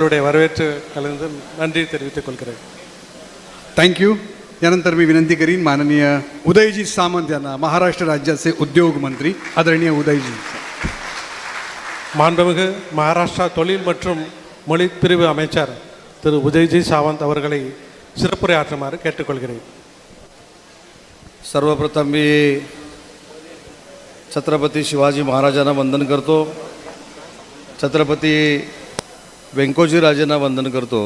அவருடைய வரவேற்று கலந்து நன்றி தெரிவித்துக் கொள்கிறேன் थँक्यू यानंतर मी विनंती करीन माननीय उदयजी सामंत यांना महाराष्ट्र राज्याचे उद्योग मंत्री आदरणीय उदयजी மாண்புமிகு மகாராஷ்டிரா தொழில் மற்றும் மொழி பிரிவு அமைச்சர் திரு உதய்ஜி சாவந்த் அவர்களை சிறப்புரையாற்றுமாறு கேட்டுக்கொள்கிறேன் सर्वप्रथम मी छत्रपती शिवाजी महाराजांना वंदन करतो छत्रपती व्यंकोजी राजेंना वंदन करतो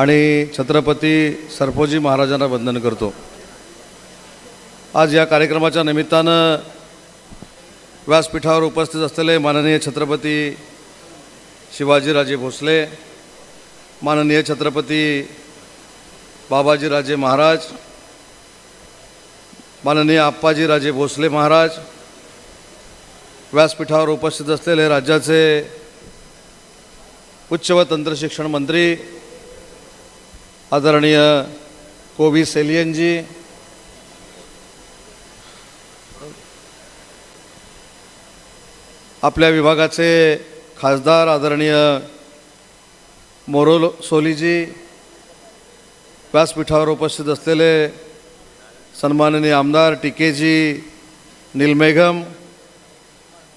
आणि छत्रपती सरफोजी महाराजांना वंदन करतो. आज या कार्यक्रमाच्या निमित्तानं व्यासपीठावर उपस्थित असलेले माननीय छत्रपती शिवाजीराजे भोसले माननीय छत्रपती बाबाजीराजे महाराज माननीय आप्पाजीराजे भोसले महाराज व्यासपीठावर उपस्थित असलेले राज्याचे उच्च व तंत्रशिक्षण मंत्री आदरणीय कोबी सेलियनजी आपल्या विभागाचे खासदार आदरणीय मोरोल सोलीजी व्यासपीठावर उपस्थित असलेले सन्माननीय आमदार टिकेजी निलमेघम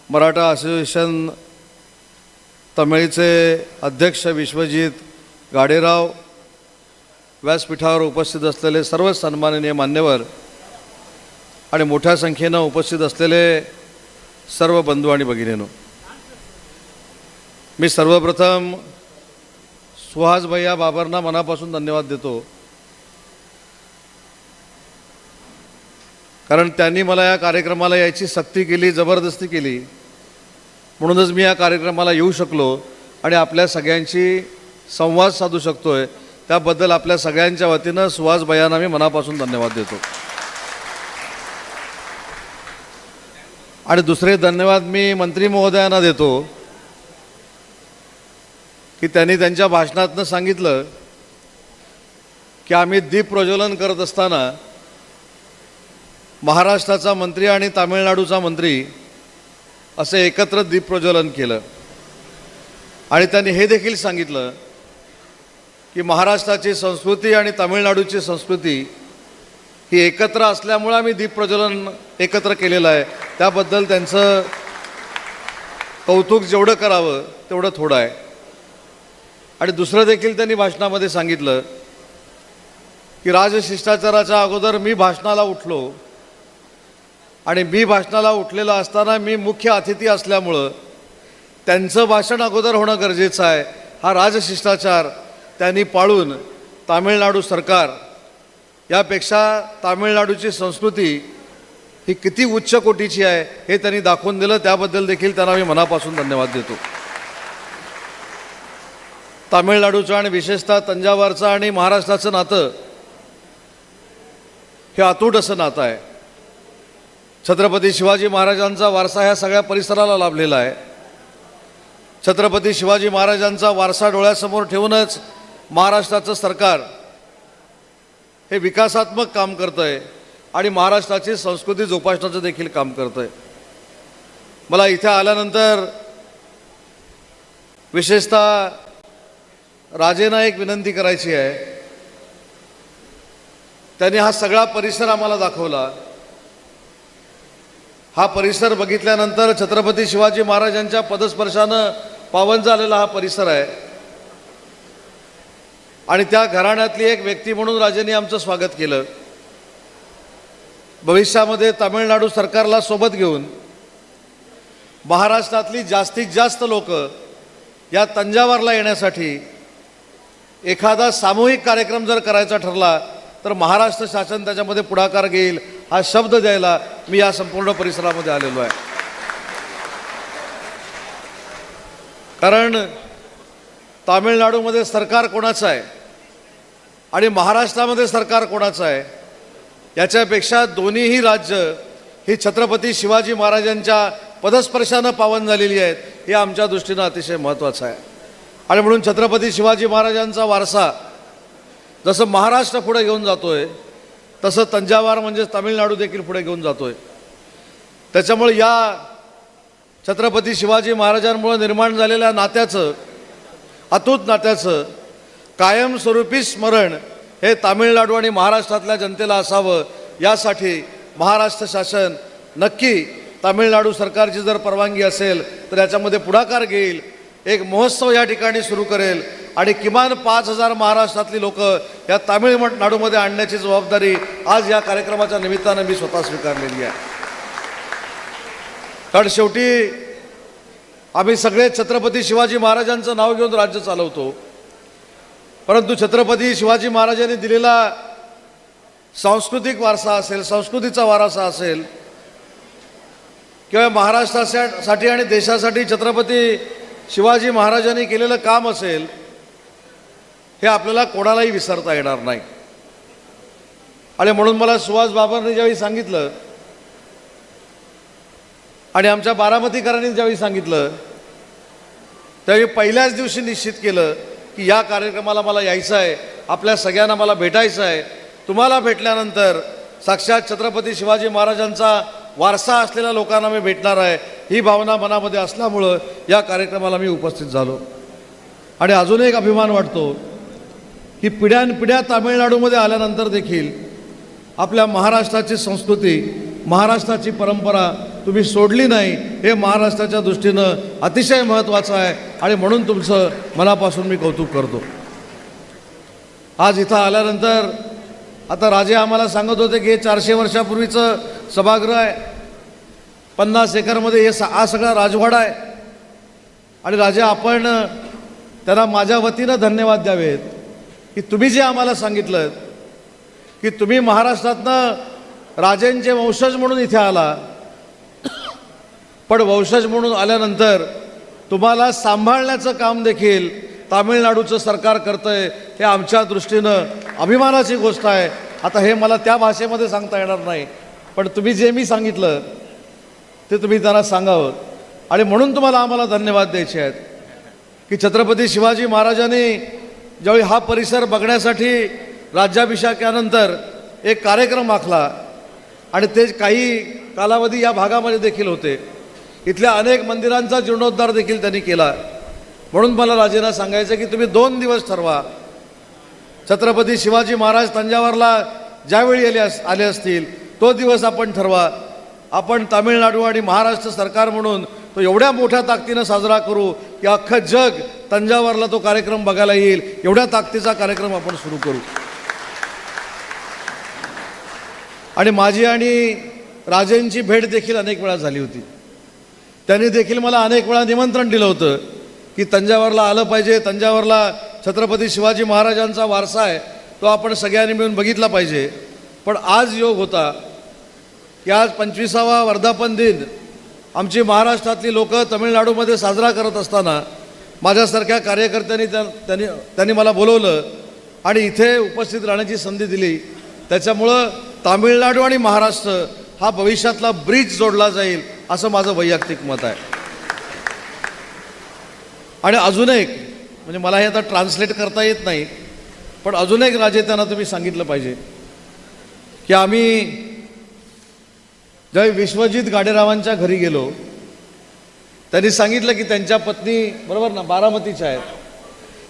मराठा असोसिएशन तमिळचे अध्यक्ष विश्वजित गाडेराव व्यासपीठावर उपस्थित असलेले सर्व सन्माननीय मान्यवर आणि मोठ्या संख्येनं उपस्थित असलेले सर्व बंधू आणि भगिनीनो मी सर्वप्रथम सुहास भैया बाबरना मनापासून धन्यवाद देतो. कारण त्यांनी मला या कार्यक्रमाला यायची सक्ती केली जबरदस्ती केली. म्हणूनच मी या कार्यक्रमाला येऊ शकलो आणि आपल्या सगळ्यांशी संवाद साधू शकतो आहे त्याबद्दल आपल्या सगळ्यांच्या वतीनं सुहास भैयांना मी मनापासून धन्यवाद देतो. आणि दुसरे धन्यवाद मी मंत्री महोदयांना देतो की त्यांनी त्यांच्या भाषणातनं सांगितलं की आम्ही दीप प्रज्वलन करत असताना महाराष्ट्राचा मंत्री आणि तामिळनाडूचा मंत्री असं एकत्र दीपप्रज्वलन केलं. आणि त्यांनी हे देखील सांगितलं की महाराष्ट्राची संस्कृती आणि तामिळनाडूची संस्कृती ही एकत्र असल्यामुळं आम्ही दीपप्रज्वलन एकत्र केलेलं आहे. त्याबद्दल त्यांचं कौतुक जेवढं करावं तेवढं थोडं आहे. आणि दुसरं देखील त्यांनी भाषणामध्ये सांगितलं की राजशिष्टाचाराच्या अगोदर मी भाषणाला उठलो. आणि मी भाषणाला उठलेलं असताना मी मुख्य अतिथी असल्यामुळं त्यांचं भाषण अगोदर होणं गरजेचं आहे. हा राजशिष्टाचार त्यांनी पाळून तामिळनाडू सरकार यापेक्षा तामिळनाडूची संस्कृती ही किती उच्च कोटीची आहे हे त्यांनी दाखवून दिलं. त्याबद्दल देखील त्यांना मी मनापासून धन्यवाद देतो. तामिळनाडूचं आणि विशेषतः तंजावरचं आणि महाराष्ट्राचं नातं हे अतूट असं नातं आहे. छत्रपती शिवाजी महाराजांचा वारसा ह्या सगळ्या परिसराला लाभलेला आहे. छत्रपती शिवाजी महाराजांचा वारसा डोळ्यासमोर ठेवूनच महाराष्ट्राचं सरकार हे विकासात्मक काम करतं आहे आणि महाराष्ट्राची संस्कृती जोपासण्याचं देखील काम करतं आहे मला इथे आल्यानंतर विशेषतः राजेंना एक विनंती करायची आहे. त्यांनी हा सगळा परिसर आम्हाला दाखवला. हा परिसर बघितल्यानंतर छत्रपती शिवाजी महाराजांच्या पदस्पर्शानं पावन झालेला हा परिसर आहे. आणि त्या घराण्यातली एक व्यक्ती म्हणून राजेंनी आमचं स्वागत केलं. भविष्यामध्ये तामिळनाडू सरकारला सोबत घेऊन महाराष्ट्रातली जास्तीत जास्त लोक या तंजावरला येण्यासाठी एखादा सामूहिक कार्यक्रम जर करायचा ठरला तर महाराष्ट्र शासन त्याच्यामध्ये पुढाकार घेईल. हा शब्द द्यायला मी या संपूर्ण परिसरामध्ये आलेलो आहे. कारण तामिळनाडूमध्ये सरकार कोणाचं आहे आणि महाराष्ट्रामध्ये सरकार कोणाचं आहे याच्यापेक्षा दोन्हीही राज्य ही छत्रपती शिवाजी महाराजांच्या पदस्पर्शानं पावन झालेली आहेत हे आमच्या दृष्टीनं अतिशय महत्त्वाचं आहे. आणि म्हणून छत्रपती शिवाजी महाराजांचा वारसा जसं महाराष्ट्र पुढे घेऊन जातो आहे तसं तंजावर म्हणजेच तामिळनाडू देखील पुढे घेऊन जातो आहे त्याच्यामुळे या छत्रपती शिवाजी महाराजांमुळे निर्माण झालेल्या नात्याचं अतूत नात्याचं कायमस्वरूपी स्मरण हे तामिळनाडू आणि महाराष्ट्रातल्या जनतेला असावं यासाठी महाराष्ट्र शासन नक्की तामिळनाडू सरकारची जर परवानगी असेल तर याच्यामध्ये पुढाकार घेईल. एक महोत्सव या ठिकाणी सुरू करेल. आणि किमान पाच हजार महाराष्ट्रातली लोक या तामिळनाडूमध्ये आणण्याची जबाबदारी आज या कार्यक्रमाच्या निमित्तानं मी स्वतः स्वीकारलेली आहे. कारण शेवटी आम्ही सगळे छत्रपती शिवाजी महाराजांचं नाव घेऊन राज्य चालवतो. परंतु छत्रपती शिवाजी महाराजांनी दिलेला सांस्कृतिक वारसा असेल संस्कृतीचा वारसा असेल किंवा महाराष्ट्रासाठी आणि देशासाठी छत्रपती शिवाजी महाराजांनी केलेलं काम असेल हे आपल्याला कोणालाही विसरता येणार नाही. आणि म्हणून मला सुहास बाबरने ज्यावेळी सांगितलं आणि आमच्या बारामतीकरांनी ज्यावेळी सांगितलं त्यावेळी पहिल्याच दिवशी निश्चित केलं की या कार्यक्रमाला मला यायचं आहे आपल्या सगळ्यांना मला भेटायचं आहे. तुम्हाला भेटल्यानंतर साक्षात छत्रपती शिवाजी महाराजांचा वारसा असलेल्या लोकांना मी भेटणार आहे ही भावना मनामध्ये असल्यामुळं या कार्यक्रमाला मी उपस्थित झालो. आणि अजून एक अभिमान वाटतो की पिढ्यानपिढ्या तामिळनाडूमध्ये आल्यानंतर देखील आपल्या महाराष्ट्राची संस्कृती महाराष्ट्राची परंपरा तुम्ही सोडली नाही हे महाराष्ट्राच्या दृष्टीनं अतिशय महत्त्वाचं आहे आणि म्हणून तुमचं मनापासून मी कौतुक करतो. आज इथं आल्यानंतर आता राजे आम्हाला सांगत होते की हे चारशे वर्षापूर्वीचं सभागृह आहे. पन्नास एकरमध्ये हे सा हा सगळा राजवाडा आहे. आणि राजा आपण त्यांना माझ्या वतीनं धन्यवाद द्यावेत. की तुम्ही जे आम्हाला सांगितलं की तुम्ही महाराष्ट्रातनं राजेंचे वंशज म्हणून इथे आला पण वंशज म्हणून आल्यानंतर तुम्हाला सांभाळण्याचं काम देखील तामिळनाडूचं सरकार करतंय हे आमच्या दृष्टीनं अभिमानाची गोष्ट आहे. आता हे मला त्या भाषेमध्ये सांगता येणार नाही पण तुम्ही जे मी सांगितलं ते तुम्ही त्यांना सांगावं. आणि म्हणून तुम्हाला आम्हाला धन्यवाद द्यायचे आहेत की छत्रपती शिवाजी महाराजांनी ज्यावेळी हा परिसर बघण्यासाठी राज्याभिषेकानंतर एक कार्यक्रम आखला आणि ते काही कालावधी या भागामध्ये देखील होते. इथल्या अनेक मंदिरांचा जीर्णोद्धार देखील त्यांनी केला. म्हणून मला राजेंना सांगायचं की तुम्ही दोन दिवस ठरवा. छत्रपती शिवाजी महाराज तंजावरला ज्यावेळी आले अस आले असतील तो दिवस आपण ठरवा. आपण तामिळनाडू आणि महाराष्ट्र सरकार म्हणून तो एवढ्या मोठ्या ताकदीनं साजरा करू की अख्खं जग तंजावरला तो कार्यक्रम बघायला येईल. एवढ्या ताकदीचा कार्यक्रम आपण सुरू करू. आणि माझी आणि राजेंची भेट देखील अनेक वेळा झाली होती. त्यांनी देखील मला अनेक वेळा निमंत्रण दिलं होतं की तंजावरला आलं पाहिजे. तंजावरला छत्रपती शिवाजी महाराजांचा वारसा आहे तो आपण सगळ्यांनी मिळून बघितला पाहिजे. पण आज योग होता की आज पंचवीसावा वर्धापन दिन आमची महाराष्ट्रातली लोकं तमिळनाडूमध्ये साजरा करत असताना माझ्यासारख्या कार्यकर्त्यांनी त्या त्यांनी त्यांनी मला बोलवलं आणि इथे उपस्थित राहण्याची संधी दिली. त्याच्यामुळं तामिळनाडू आणि महाराष्ट्र हा भविष्यातला ब्रिज जोडला जाईल असं माझं वैयक्तिक मत आहे. आणि अजून एक म्हणजे मला हे आता ट्रान्सलेट करता येत नाही पण अजून एक राजे त्यांना तुम्ही सांगितलं पाहिजे की आम्ही ज्यावेळी विश्वजित गाडेरावांच्या घरी गेलो त्यांनी सांगितलं की त्यांच्या पत्नी बरोबर ना बारामतीच्या आहेत.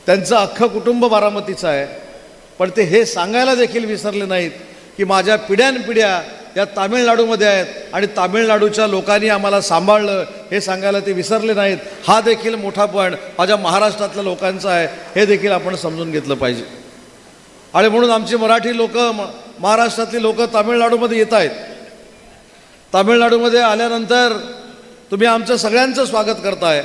त्यांचं अख्खं कुटुंब बारामतीचं आहे. पण ते हे सांगायला देखील विसरले नाहीत की माझ्या पिढ्यानपिढ्या या तामिळनाडूमध्ये आहेत आणि तामिळनाडूच्या लोकांनी आम्हाला सांभाळलं हे सांगायला ते विसरले नाहीत. हा देखील मोठापण माझ्या महाराष्ट्रातल्या लोकांचा आहे. हे देखील आपण समजून घेतलं पाहिजे. आणि म्हणून आमची मराठी लोकं महाराष्ट्रातली लोकं तामिळनाडूमध्ये येत आहेत. तामिळनाडूमध्ये आल्यानंतर तुम्ही आमचं सगळ्यांचं स्वागत करताय.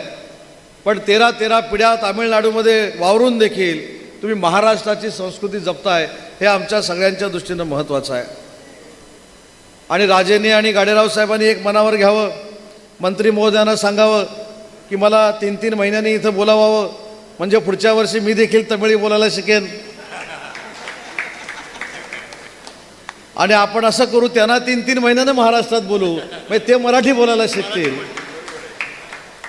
पण तेरा तेरा पिढ्या तामिळनाडूमध्ये वावरून देखील तुम्ही महाराष्ट्राची संस्कृती जपताय हे आमच्या सगळ्यांच्या दृष्टीनं महत्त्वाचं आहे. आणि राजेंनी आणि गाडेराव साहेबांनी एक मनावर घ्यावं मंत्री महोदयांना सांगावं की मला तीन तीन महिन्यांनी इथं बोलावावं. म्हणजे पुढच्या वर्षी मी देखील तमिळी बोलायला शिकेन. आणि आपण असं करू त्यांना तीन तीन महिन्यानं महाराष्ट्रात बोलू. म्हणजे ते मराठी बोलायला शिकतील.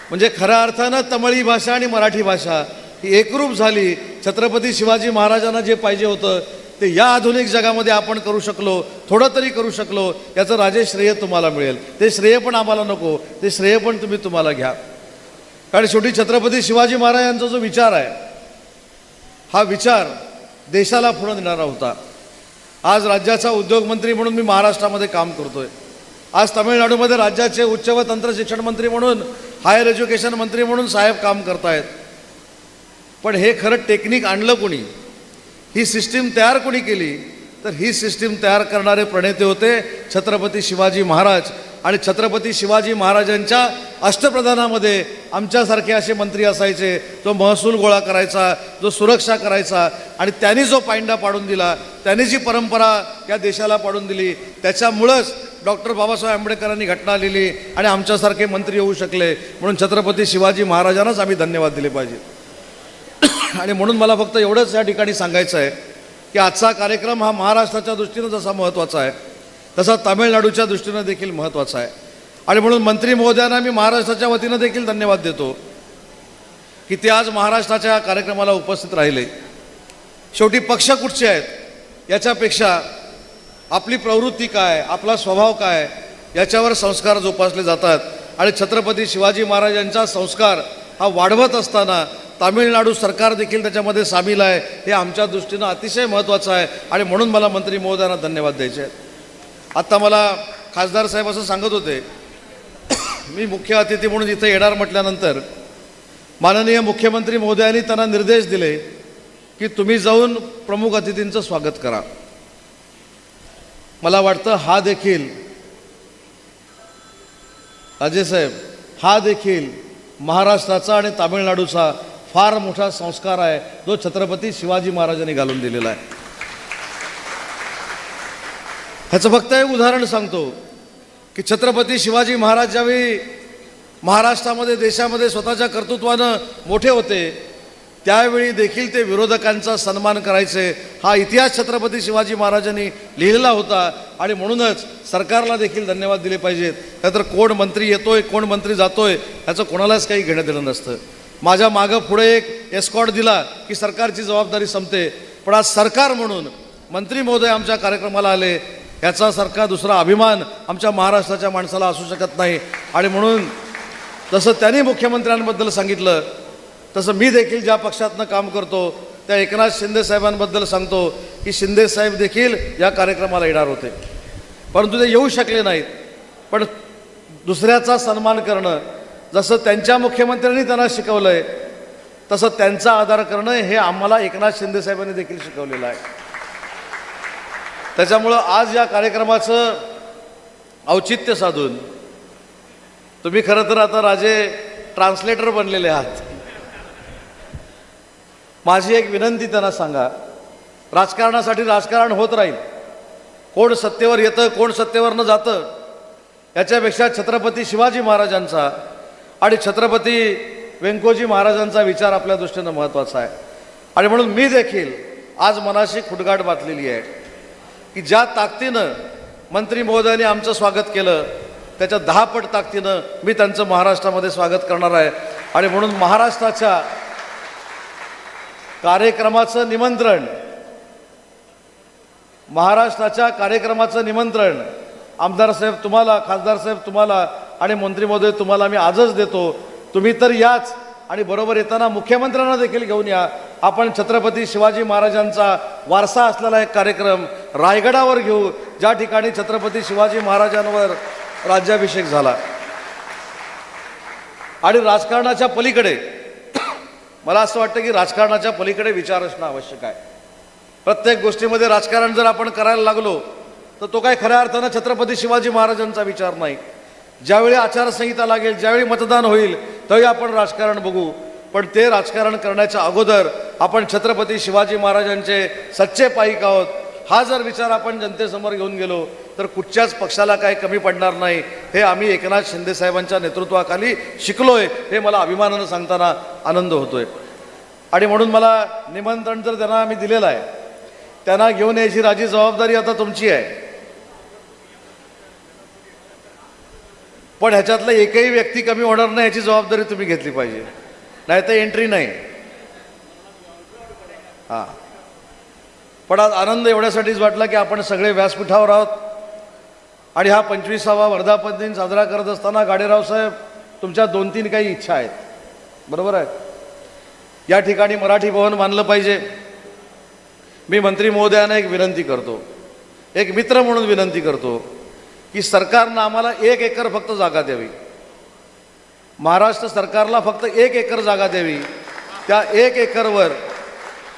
म्हणजे खऱ्या अर्थानं तमिळी भाषा आणि मराठी भाषा ही एकरूप झाली. छत्रपती शिवाजी महाराजांना जे पाहिजे होतं ते या आधुनिक जगामध्ये आपण करू शकलो थोडं तरी करू शकलो याचं राजे श्रेय तुम्हाला मिळेल. ते श्रेय पण आम्हाला नको ते श्रेय पण तुम्ही तुम्हाला घ्या. कारण शेवटी छत्रपती शिवाजी महाराजांचा जो विचार आहे हा विचार देशाला पुढं देणारा होता. आज राज्याचा उद्योगमंत्री म्हणून मी महाराष्ट्रामध्ये काम करतो आहे आज तामिळनाडूमध्ये राज्याचे उच्च व तंत्र शिक्षण मंत्री म्हणून हायर एज्युकेशन मंत्री म्हणून साहेब काम करतायत. पण हे खरं टेक्निक आणलं कोणी? ही सिस्टीम तयार कोणी केली? तर ही सिस्टीम तयार करणारे प्रणेते होते छत्रपती शिवाजी महाराज. आणि छत्रपती शिवाजी महाराजांच्या अष्टप्रधानामध्ये आमच्यासारखे असे मंत्री असायचे जो महसूल गोळा करायचा जो सुरक्षा करायचा आणि त्यांनी जो पायंडा पाडून दिला त्यांनी जी परंपरा या देशाला पाडून दिली त्याच्यामुळंच डॉक्टर बाबासाहेब आंबेडकरांनी घटना लिहिली आणि आमच्यासारखे मंत्री होऊ शकले. म्हणून छत्रपती शिवाजी महाराजांनाच आम्ही धन्यवाद दिले पाहिजे. आणि म्हणून मला फक्त एवढंच या ठिकाणी सांगायचं आहे की आजचा कार्यक्रम हा महाराष्ट्राच्या दृष्टीनं जसा महत्त्वाचा आहे तसा तामिळनाडूच्या दृष्टीनं देखील महत्त्वाचा आहे. आणि म्हणून मंत्री महोदयांना मी महाराष्ट्राच्या वतीनं देखील धन्यवाद देतो की ते आज महाराष्ट्राच्या कार्यक्रमाला उपस्थित राहिले. शेवटी पक्ष कुठचे आहेत याच्यापेक्षा आपली प्रवृत्ती काय आपला स्वभाव काय याच्यावर संस्कार जोपासले जातात. आणि छत्रपती शिवाजी महाराजांचा संस्कार हा वाढवत असताना तामिळनाडू सरकार देखील त्याच्यामध्ये सामील आहे हे आमच्या दृष्टीनं अतिशय महत्त्वाचं आहे. आणि म्हणून मला मंत्री महोदयांना धन्यवाद द्यायचे आहेत. आत्ता मला खासदार साहेब असं सांगत होते मी मुख्य अतिथी म्हणून इथे येणार म्हटल्यानंतर माननीय मुख्यमंत्री महोदयांनी त्यांना निर्देश दिले की तुम्ही जाऊन प्रमुख अतिथींचं स्वागत करा. मला वाटतं हा देखील अजय साहेब हा देखील महाराष्ट्राचा आणि तामिळनाडूचा फार मोठा संस्कार आहे जो छत्रपती शिवाजी महाराजांनी घालून दिलेला आहे. ह्याचं फक्त एक उदाहरण सांगतो की छत्रपती शिवाजी महाराज ज्यावेळी महाराष्ट्रामध्ये देशामध्ये स्वतःच्या कर्तृत्वानं मोठे होते त्यावेळी देखील ते विरोधकांचा सन्मान करायचे. हा इतिहास छत्रपती शिवाजी महाराजांनी लिहिलेला होता आणि म्हणूनच सरकारला देखील धन्यवाद दिले पाहिजेत. नाहीतर कोण मंत्री येतोय कोण मंत्री जातोय ह्याचं कोणालाच काही घेणं देणं नसतं. माझ्या मागं पुढे एक एस्कॉट दिला की सरकारची जबाबदारी संपते. पण आज सरकार म्हणून मंत्री महोदय आमच्या कार्यक्रमाला आले. याचासारखा दुसरा अभिमान आमच्या महाराष्ट्राच्या माणसाला असू शकत नाही. आणि म्हणून जसं त्यांनी मुख्यमंत्र्यांबद्दल सांगितलं तसं मी देखील ज्या पक्षातनं काम करतो त्या एकनाथ शिंदे साहेबांबद्दल सांगतो की शिंदे साहेब देखील या कार्यक्रमाला येणार होते. परंतु ते येऊ शकले नाहीत. पण दुसऱ्याचा सन्मान करणं जसं त्यांच्या मुख्यमंत्र्यांनी त्यांना शिकवलं आहे तसं त्यांचा आदर करणं हे आम्हाला एकनाथ शिंदे साहेबांनी देखील शिकवलेलं आहे. त्याच्यामुळं आज या कार्यक्रमाचं औचित्य साधून तुम्ही खरं तर आता राजे ट्रान्सलेटर बनलेले आहात. माझी एक विनंती त्यांना सांगा राजकारणासाठी राजकारण होत राहील. कोण सत्तेवर येतं कोण सत्तेवर न जातं याच्यापेक्षा छत्रपती शिवाजी महाराजांचा आणि छत्रपती व्यंकोजी महाराजांचा विचार आपल्या दृष्टीनं महत्त्वाचा आहे. आणि म्हणून मी देखील आज मनाशी खुटगाट बांधलेली आहे. की ज्या ताकदीनं मंत्री महोदयांनी आमचं स्वागत केलं त्याच्या दहा पट ताकदीनं मी त्यांचं महाराष्ट्रामध्ये स्वागत करणार आहे. आणि म्हणून महाराष्ट्राच्या कार्यक्रमाचं निमंत्रण महाराष्ट्राच्या कार्यक्रमाचं निमंत्रण आमदार साहेब तुम्हाला खासदार साहेब तुम्हाला आणि मंत्री महोदय तुम्हाला मी आजच देतो. तुम्ही तर याच आणि बरोबर येताना मुख्यमंत्र्यांना देखील घेऊन या. आपण छत्रपती शिवाजी महाराजांचा वारसा असलेला एक कार्यक्रम रायगडावर घेऊ ज्या ठिकाणी छत्रपती शिवाजी महाराजांवर राज्याभिषेक झाला. आणि राजकारणाच्या पलीकडे मला असं वाटतं की राजकारणाच्या पलीकडे विचार असणं आवश्यक आहे. प्रत्येक गोष्टीमध्ये राजकारण जर आपण करायला लागलो तर तो काय खऱ्या अर्थानं छत्रपती शिवाजी महाराजांचा विचार नाही. ज्यावेळी आचारसंहिता लागेल ज्यावेळी मतदान होईल त्यावेळी आपण राजकारण बघू. पण ते राजकारण करण्याच्या अगोदर आपण छत्रपती शिवाजी महाराजांचे सच्चे पाईक आहोत. हा जर विचार आपण जनतेसमोर घेऊन गेलो तर कुठच्याच पक्षाला काही कमी पडणार नाही. हे आम्ही एकनाथ शिंदे साहेबांच्या नेतृत्वाखाली शिकलोय हे मला अभिमानानं सांगताना आनंद होतोय. आणि म्हणून मला निमंत्रण जर त्यांना आम्ही दिलेलं आहे. त्यांना घेऊन यायची राजी जबाबदारी आता तुमची आहे. पण ह्याच्यातलं एकही व्यक्ती कमी होणार नाही याची जबाबदारी तुम्ही घेतली पाहिजे. नाही तर एंट्री नाही. हां. पण आज आनंद एवढ्यासाठीच वाटला की आपण सगळे व्यासपीठावर आहोत. आणि हा पंचवीसावा वर्धापन दिन साजरा करत असताना गाडेराव साहेब तुमच्या दोन तीन काही इच्छा आहेत. बरोबर आहे? या ठिकाणी मराठी भवन मानलं पाहिजे. मी मंत्री महोदयांना एक विनंती करतो. एक मित्र म्हणून विनंती करतो. की सरकारनं आम्हाला एक एकर फक्त जागा द्यावी. महाराष्ट्र सरकारला फक्त एक एकर जागा द्यावी. त्या एक एकरवर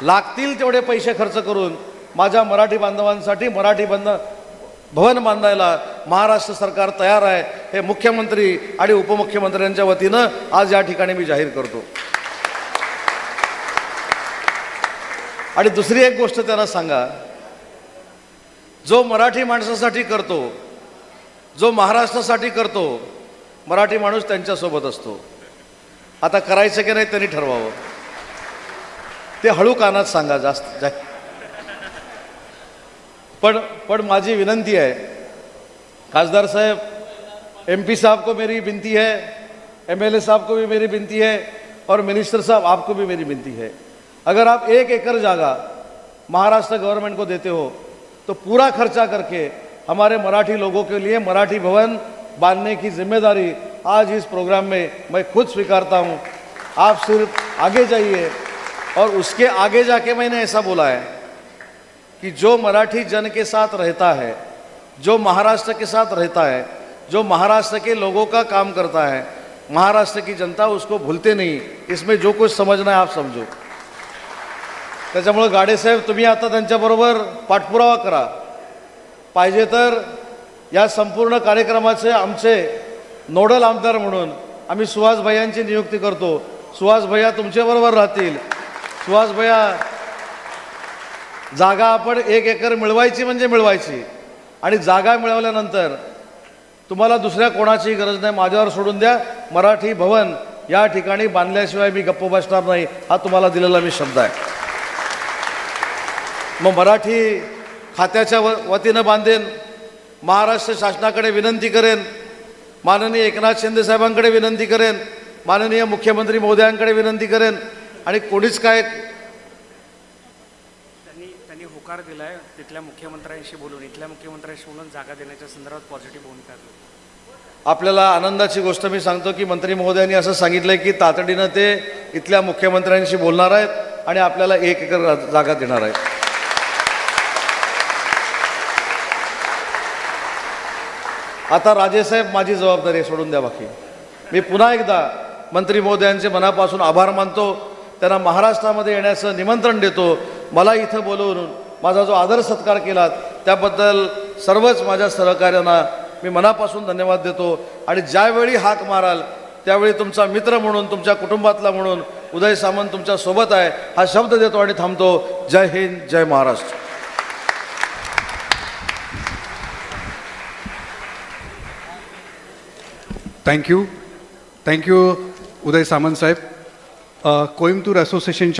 लागतील तेवढे पैसे खर्च करून माझ्या मराठी बांधवांसाठी मराठी बंध भवन बांधायला महाराष्ट्र सरकार तयार आहे हे मुख्यमंत्री आणि उपमुख्यमंत्र्यांच्या वतीनं आज या ठिकाणी मी जाहीर करतो. आणि दुसरी एक गोष्ट त्यांना सांगा जो मराठी माणसासाठी करतो जो महाराष्ट्रासाठी करतो मराठी माणूस त्यांच्यासोबत असतो. आता करायचं की नाही त्यांनी ठरवावं. ते हळू कानात सांगा जास्त जा पण पण माझी विनंती आहे खासदार साहब एमपी साहब को मेरी विनती है एमएलए साहब को भी मेरी विनती है और मिनिस्टर साहब आपको भी मेरी विनती है। अगर आप एक एकड़ जागा महाराष्ट्र गवर्नमेंट को देते हो तो पूरा खर्चा करके हमारे मराठी लोगों के लिए मराठी भवन बांधने की ज़िम्मेदारी आज इस प्रोग्राम में मैं खुद स्वीकारता हूँ। आप सिर्फ़ आगे जाइए और उसके आगे जाके मैंने ऐसा बोला है कि जो मराठी जन के साथ रहता है, जो महाराष्ट्र के साथ रहता है, जो महाराष्ट्र के लोगों का काम करता है, महाराष्ट्र की जनता उसको भूलते नहीं। इसमें जो कुछ समझना है आप समझो। त्याच्यामुळं गाडेसाहेब तुम्ही आता त्यांच्याबरोबर पाठपुरावा करा। पाहिजे तर या संपूर्ण कार्यक्रमाचे आमचे नोडल आमदार म्हणून आम्ही सुहास भैयांची नियुक्ती करतो. सुहास भैया तुमच्याबरोबर राहतील. सुहास भैया जागा आपण एक एकर मिळवायची म्हणजे मिळवायची. आणि जागा मिळवल्यानंतर तुम्हाला दुसऱ्या कोणाची गरज नाही माझ्यावर सोडून द्या. मराठी भवन या ठिकाणी बांधल्याशिवाय मी गप्प बसणार नाही हा तुम्हाला दिलेला मी शब्द आहे. मग मराठी खात्याच्या व वतीनं बांधेन. महाराष्ट्र शासनाकडे विनंती करेन. माननीय एकनाथ शिंदे साहेबांकडे विनंती करेन. माननीय मुख्यमंत्री महोदयांकडे विनंती करेन. आणि कोणीच काय त्यांनी त्यांनी होकार दिलाय. तिथल्या मुख्यमंत्र्यांशी बोलून इथल्या मुख्यमंत्र्यांशी बोलून जागा देण्याच्या संदर्भात पॉझिटिव्ह भूमिका. आपल्याला आनंदाची गोष्ट मी सांगतो की मंत्री महोदयांनी असं सांगितलं की तातडीनं ते इथल्या मुख्यमंत्र्यांशी बोलणार आहेत आणि आपल्याला एक एकर जागा देणार आहेत. आता राजेसाहेब माझी जबाबदारी आहे सोडून द्या बाकी. मी पुन्हा एकदा मंत्री महोदयांचे मनापासून आभार मानतो त्यांना महाराष्ट्रामध्ये येण्याचं निमंत्रण देतो. मला इथं बोलवून माझा जो आदर सत्कार केलात त्याबद्दल सर्वच माझ्या सहकार्यांना मी मनापासून धन्यवाद देतो. आणि ज्यावेळी हाक माराल त्यावेळी तुमचा मित्र म्हणून तुमच्या कुटुंबातला म्हणून उदय सामंत तुमच्यासोबत आहे हा शब्द देतो आणि थांबतो. जय हिंद जय Maharashtra. Thank you thank you Uday Samant साहेब कोइमतूर असोसिएशनच्या